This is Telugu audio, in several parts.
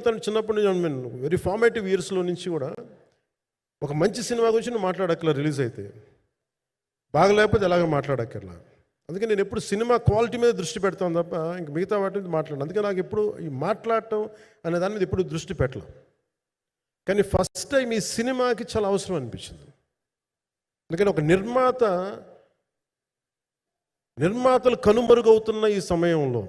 తను చిన్నప్పటి నుంచి వెరీ ఫార్మేటివ్ ఇయర్స్లో నుంచి కూడా ఒక మంచి సినిమా గురించి నువ్వు మాట్లాడక్కర్లా రిలీజ్ అయితే. బాగలేకపోతే ఎలాగ మాట్లాడక్కర్లా. అందుకే నేను ఎప్పుడు సినిమా క్వాలిటీ మీద దృష్టి పెడతాను తప్ప ఇంక మిగతా వాటి మీద మాట్లాడను. అందుకే నాకు ఎప్పుడు ఈ మాట్లాడటం అనే దాని మీద ఎప్పుడు దృష్టి పెట్టలే. కానీ ఫస్ట్ టైం ఈ సినిమాకి చాలా అవసరం అనిపించింది. అందుకని ఒక నిర్మాత నిర్మాతలు కనుమరుగవుతున్న ఈ సమయంలో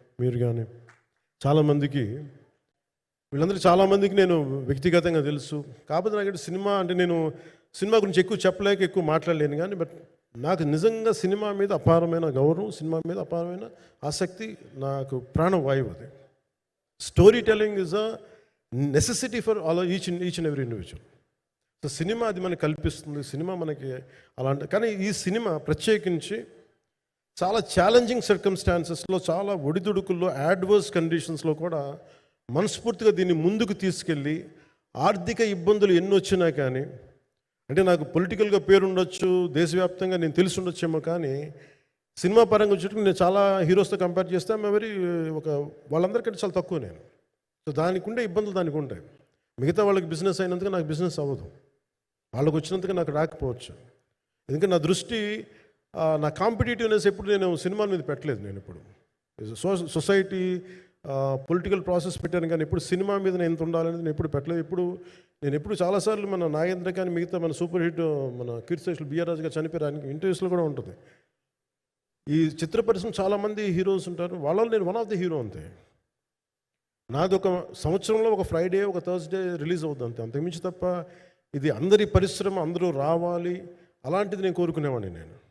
మీరు కానీ. చాలామందికి వీళ్ళందరూ చాలామందికి నేను వ్యక్తిగతంగా తెలుసు. కాకపోతే నాకు సినిమా అంటే నేను సినిమా గురించి ఎక్కువ చెప్పలేక ఎక్కువ మాట్లాడలేను కానీ బట్ నాకు నిజంగా సినిమా మీద అపారమైన గౌరవం సినిమా మీద అపారమైన ఆసక్తి నాకు ప్రాణవాయువు అది. Story telling is a necessity for all each each and every individual so cinema అది మనకి కల్పిస్తుంది సినిమా మనకి అలాంటి కానీ ఈ సినిమా ప్రత్యేకించి చాలా ఛాలెంజింగ్ సర్కమ్స్టాన్సెస్లో చాలా ఒడిదుడుకుల్లో యాడ్వర్స్ కండిషన్స్లో కూడా మనస్ఫూర్తిగా దీన్ని ముందుకు తీసుకెళ్ళి ఆర్థిక ఇబ్బందులు ఎన్ని వచ్చినా కానీ అంటే నాకు పొలిటికల్గా పేరుండొచ్చు దేశవ్యాప్తంగా నేను తెలిసి ఉండొచ్చేమో కానీ సినిమా పరంగా వచ్చేటప్పుడు నేను చాలా హీరోస్తో కంపేర్ చేస్తే వెరీ ఒక వాళ్ళందరికంటే చాలా తక్కువ నేను. సో దానికి ఉండే ఇబ్బందులు దానికి ఉంటాయి. మిగతా వాళ్ళకి బిజినెస్ అయినందుకు నాకు బిజినెస్ అవ్వదు. వాళ్ళకి వచ్చినందుకు నాకు రాకపోవచ్చు. ఎందుకంటే నా దృష్టి నా కాంపిటేటివ్నెస్ ఎప్పుడు నేను సినిమాల మీద పెట్టలేదు నేను ఇప్పుడు సో సొసైటీ పొలిటికల్ ప్రాసెస్ పెట్టాను కానీ ఎప్పుడు సినిమా మీద నేను ఎంత ఉండాలని నేను ఎప్పుడు పెట్టలేదు. ఇప్పుడు నేను ఎప్పుడు చాలాసార్లు మన నాగేంద్ర కానీ మిగతా మన సూపర్ హిట్ మన కీర్తిశేషులు బిఆర్ రాజు గారు చనిపోయారు. ఇంటర్వ్యూస్లో కూడా ఉంటుంది. ఈ చిత్ర పరిశ్రమ చాలామంది హీరోస్ ఉంటారు. వాళ్ళలో నేను వన్ ఆఫ్ ది హీరో అంతే. నాది ఒక సంవత్సరంలో ఒక ఫ్రైడే ఒక థర్స్డే రిలీజ్ అవుతుంది అంతే. అంతకుమించి తప్ప ఇది అందరి పరిశ్రమ అందరూ రావాలి. అలాంటిది నేను కోరుకునేవాడిని నేను.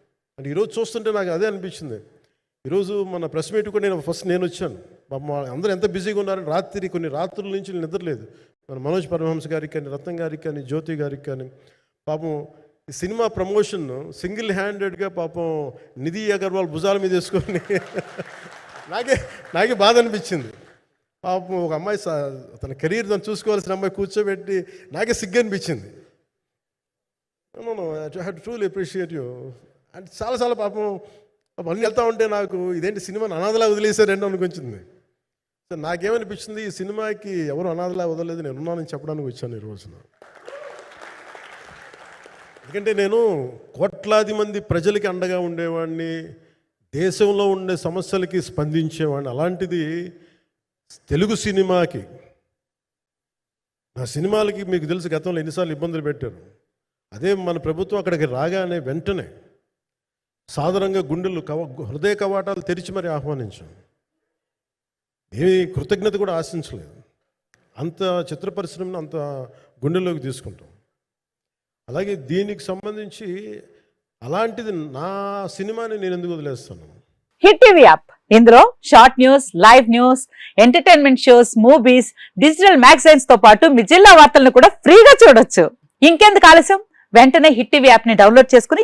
అంటే ఈరోజు చూస్తుంటే నాకు అదే అనిపించింది. ఈరోజు మన ప్రెస్ మీట్ కూడా నేను ఫస్ట్ నేను వచ్చాను. పాపం అందరూ ఎంత బిజీగా ఉన్నారని రాత్రి కొన్ని రాత్రుల నుంచి నేను నిద్రలేదు. మన మనోజ్ పరమహంస గారికి కానీ రత్నం గారికి కానీ జ్యోతి గారికి కానీ పాపం ఈ సినిమా ప్రమోషన్ సింగిల్ హ్యాండెడ్గా పాపం నిధి అగర్వాల్ భుజాల మీద వేసుకొని నాకే నాకే బాధ అనిపించింది. పాపం ఒక అమ్మాయి స- తన కెరీర్ తను చూసుకోవాల్సిన అమ్మాయి కూర్చోబెట్టి నాకే సిగ్గు అనిపించింది. I had truly appreciate you అంటే చాలాసార్లు పాపం మళ్ళీ వెళ్తూ ఉంటే నాకు ఇదేంటి సినిమాని అనాథలా వదిలేశారండి అనుకొచ్చింది. సో నాకేమనిపించింది ఈ సినిమాకి ఎవరు అనాథలా వదలలేదు నేను ఉన్నానని చెప్పడానికి వచ్చాను ఈ రోజున. ఎందుకంటే నేను కోట్లాది మంది ప్రజలకి అండగా ఉండేవాడిని దేశంలో ఉండే సమస్యలకి స్పందించేవాడిని. అలాంటిది తెలుగు సినిమాకి నా సినిమాలకి మీకు తెలుసు గతంలో ఎన్నిసార్లు ఇబ్బందులు పెట్టారు అదే మన ప్రభుత్వం అక్కడికి రాగానే వెంటనే సాధారణంగా గుండెలు కవ హృదయ కవాటాలు తెరిచి మరి ఆహ్వానించాం. ఏమీ కృతజ్ఞత కూడా ఆశించలేదు. అంత చిత్ర పరిశ్రమను అంత గుండెల్లోకి తీసుకుంటాం. అలాగే దీనికి సంబంధించి అలాంటిది నా సినిమాని నేను ఎందుకు వదిలేస్తాను? Hit TV app. ఇందులో short news live news entertainment shows movies digital మ్యాగజైన్స్తో పాటు మీ జిల్లా వార్తలను కూడా ఫ్రీగా చూడొచ్చు. ఇంకెందుకు ఆలస్యం? వెంటనే హిట్ టీవీ యాప్ని డౌన్లోడ్ చేసుకుని